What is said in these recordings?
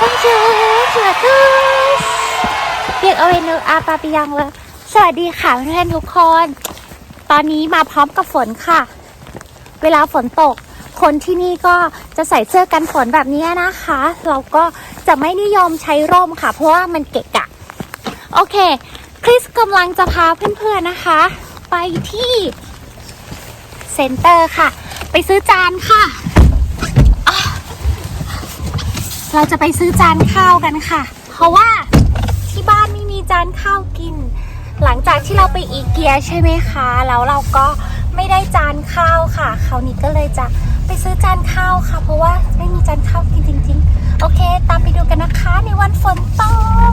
Bonjour, bonjour à tous เรียกเอาเวนูอาปาปิยังเลยสวัสดีค่ะเพื่อนทุกคน ตอนนี้มาพร้อมกับฝนค่ะ เวลาฝนตก คนที่นี่ก็จะใส่เสื้อกันฝนแบบนี้นะคะ เราก็จะไม่นิยมใช้ร่มค่ะ เพราะว่ามันเกะกะ โอเค คริสกำลังจะพาเพื่อนๆนะคะ ไปที่เซ็นเตอร์ค่ะ ไปซื้อจานค่ะ เราจะไปซื้อจานข้าวกันค่ะ เพราะว่าที่บ้านไม่มีจานข้าวกิน หลังจากที่เราไปอีเกียใช่ไหมคะ แล้วเราก็ไม่ได้จานข้าวค่ะ คราวนี้ก็เลยจะไปซื้อจานข้าวค่ะ เพราะว่าไม่มีจานข้าวกินจริง ๆ โอเค ตามไปดูกันนะคะในวันฝนตก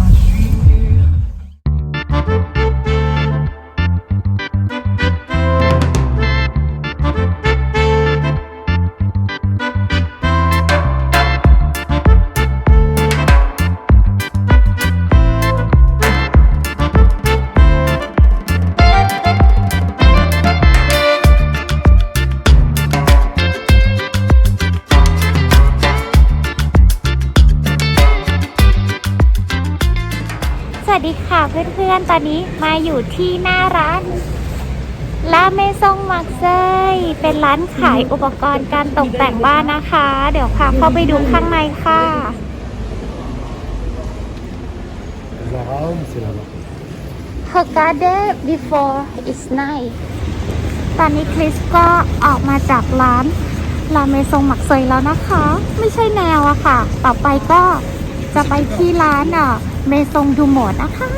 อนๆ ตอนนี้มาอยู่ที่หน้าร้านลาเมซงมักเซยเป็นร้านขายอุปกรณ์การตกแต่งบ้านนะคะ เดี๋ยวพาเข้าไปดูข้างในค่ะ Zara, c'est là-bas. Her garden before is night ตอนนี้คริสก็ออกมาจากร้านลาเมซงหมักเซยแล้วนะคะ ไม่ใช่แนวอะค่ะ ต่อไปก็จะไปที่ร้านอะเมซงดูโหมดนะคะ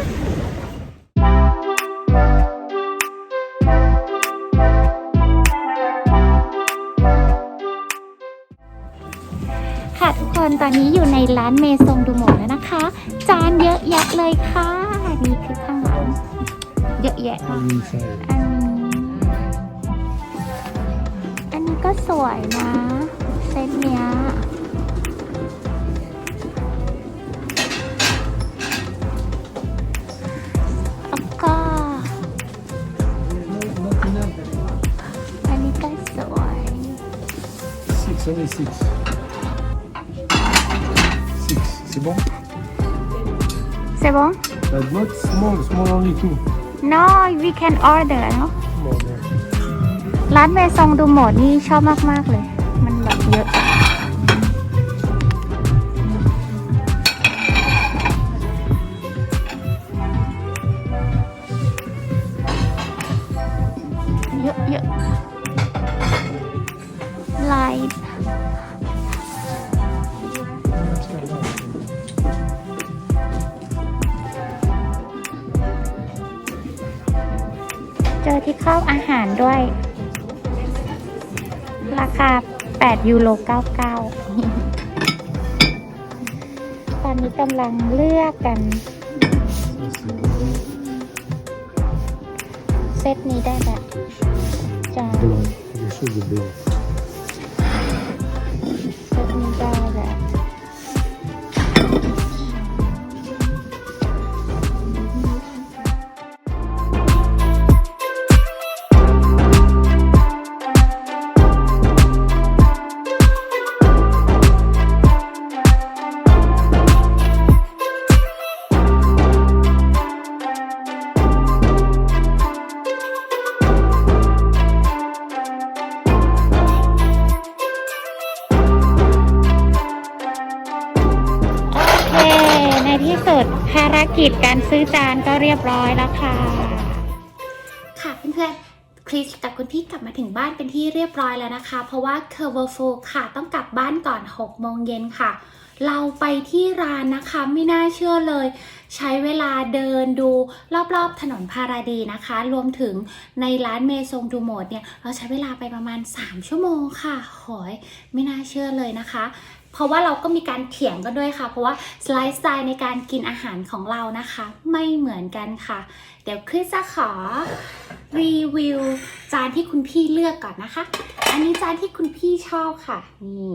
ทุกคนตอนนี้อยู่ในร้านเมซงดูโมแล้วนะคะ จานเยอะแยะเลยค่ะ นี่คือข้างหลังเยอะแยะอันนี้อันนี้ก็สวยนะเซตเนี้ยแล้วก็อันนี้ก็สวย 6 only 6 c'est bon เซบง La boîte, small, small only two. no we can order เนอะ Bon, bon. ร้านเมซองดูโหมดนี่ชอบมาก ๆ เลย อที่ครอบอาหารด้วย ราคา 8 ยูโร 99 ตอนนี้กำลังเลือกกัน เซตนี้ได้แบบจาน กิจการซื้อจานก็เรียบร้อยแล้วค่ะ ค่ะเพื่อนๆ คริสกับคุณพี่กลับมาถึงบ้านเป็นที่เรียบร้อยแล้วนะคะ เพราะว่าเคอร์เวอร์ฟูค่ะต้องกลับบ้านก่อน 6 โมงเย็นค่ะ เราไปที่ร้านนะคะไม่น่าเชื่อเลย ใช้เวลาเดินดูรอบๆถนนพาราดีนะคะ รวมถึงในร้านเมซงดูโมดเนี่ย เราใช้เวลาไปประมาณ 3 ชั่วโมงค่ะโหยไม่น่าเชื่อเลยนะคะเพราะว่าเราก็มีการเถียงกันด้วยค่ะ เพราะว่าไลฟ์สไตล์ในการกินอาหารของเรานะคะ ไม่เหมือนกันค่ะ เดี๋ยวคริสจะขอ รีวิวจานที่คุณพี่เลือกก่อนนะคะ อันนี้จานที่คุณพี่ชอบค่ะ นี่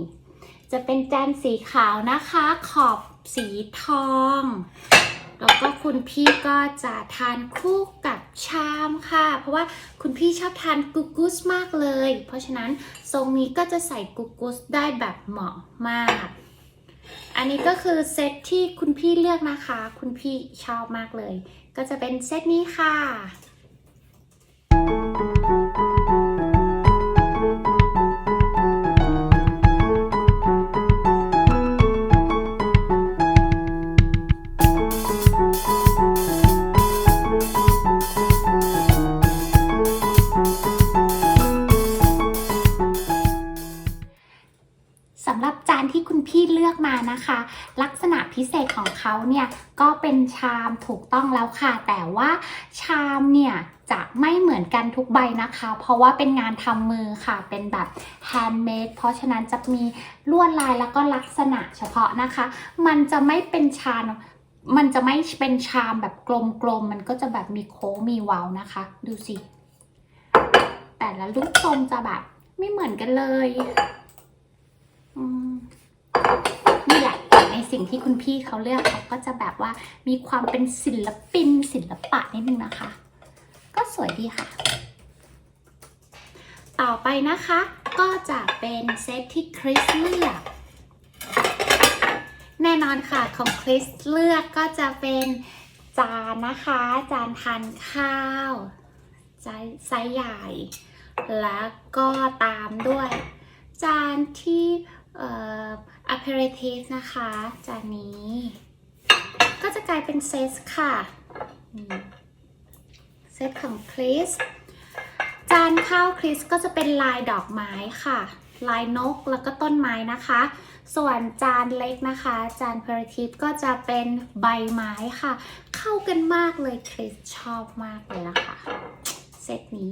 จะเป็นจานสีขาวนะคะ ขอบสีทอง แล้วก็คุณพี่ก็จะทานคู่กับชามค่ะ เพราะว่าคุณพี่ชอบทานกุกุสมากเลย เพราะฉะนั้นทรงนี้ก็จะใส่กุกุสได้แบบเหมาะมาก อันนี้ก็คือเซตที่คุณพี่เลือกนะคะ คุณพี่ชอบมากเลย ก็จะเป็นเซตนี้ค่ะ เขาเนี่ยก็เป็นชามถูกต้องแล้วค่ะ แต่ว่าชามเนี่ยจะไม่เหมือนกันทุกใบนะคะ เพราะว่าเป็นงานทำมือค่ะ เป็นแบบแฮนด์เมด เพราะฉะนั้นจะมีลวดลายแล้วก็ลักษณะเฉพาะนะคะ มันจะไม่เป็นชามมันจะไม่เป็นชามแบบกลมๆมันก็จะแบบมีโค้งมีเว้านะคะ ดูสิ แต่ละรูปทรงจะแบบไม่เหมือนกันเลย อืมนี่แหละใน สิ่งที่คุณพี่เขาเลือกเขาก็จะแบบว่ามีความเป็นศิลปินศิลปะนิดนึงนะคะ ก็สวยดีค่ะ ต่อไปนะคะก็จะเป็นเซตที่คริสเลือกแน่นอนค่ะของคริสเลือกก็จะเป็นจานนะคะ จานทานข้าวไซส์ใหญ่ แล้วก็ตามด้วย จานที่ aperitif นะคะ จานนี้ ก็จะกลายเป็นเซตค่ะ เซตของคริส จานข้าวคริสก็จะเป็นลายดอกไม้ค่ะ ลายนกแล้วก็ต้นไม้นะคะ ส่วนจานเล็กนะคะ จานเพอร์ทิฟก็จะเป็นใบไม้ค่ะ เข้ากันมากเลยคริสชอบมากเลยละค่ะ เซตนี้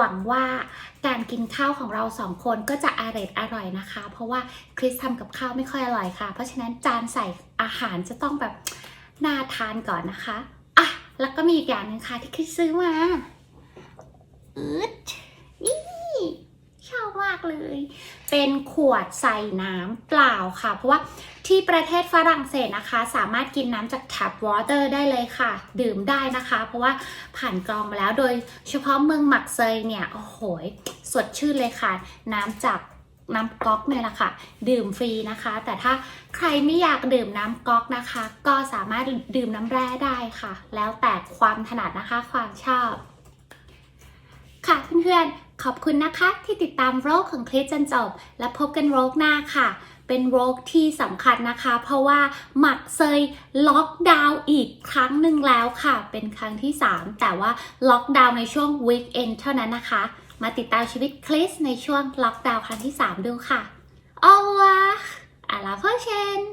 หวังว่าการกินข้าวของเราสองคนก็จะอร่อยอร่อยนะคะ เพราะว่าคริสทำกับข้าวไม่ค่อยอร่อยค่ะ เพราะฉะนั้นจานใส่อาหารจะต้องแบบน่าทานก่อนนะคะอะแล้วก็มีอีกอย่างหนึงค่ะที่คริสซื้อมาอืดนี่ชอบมากเลย เป็นขวดใส่น้ำเปล่าค่ะ เพราะว่า ที่ประเทศฝรั่งเศสนะคะ สามารถกินน้ำจาก tap water ได้เลยค่ะ ดื่มได้นะคะ เพราะว่าผ่านกรองมาแล้วโดยเฉพาะเมืองหมักเซยเนี่ย โอ้โห สดชื่นเลยค่ะ น้ำจากน้ำก๊อกเนี่ยแหละค่ะ ดื่มฟรีนะคะ แต่ถ้าใครไม่อยากดื่มน้ำก๊อกนะคะ ก็สามารถดื่มน้ำแร่ได้ค่ะ แล้วแต่ความถนัดนะคะความชอบ ค่ะเพื่อนๆขอบคุณนะคะที่ติดตามโรคของคลิปจนจบ และพบกันโรคหน้าค่ะ เป็นโรคที่สำคัญนะคะ เพราะว่าหมักเซยล็อกดาวน์อีกครั้งหนึ่งแล้วค่ะ เป็นครั้งที่ 3 แต่ว่าล็อกดาวน์ในช่วงวีคเอนเท่านั้นนะคะ มาติดตามชีวิตคลิสในช่วงล็อกดาวน์ครั้งที่ 3 ดูค่ะ au revoir à la prochaine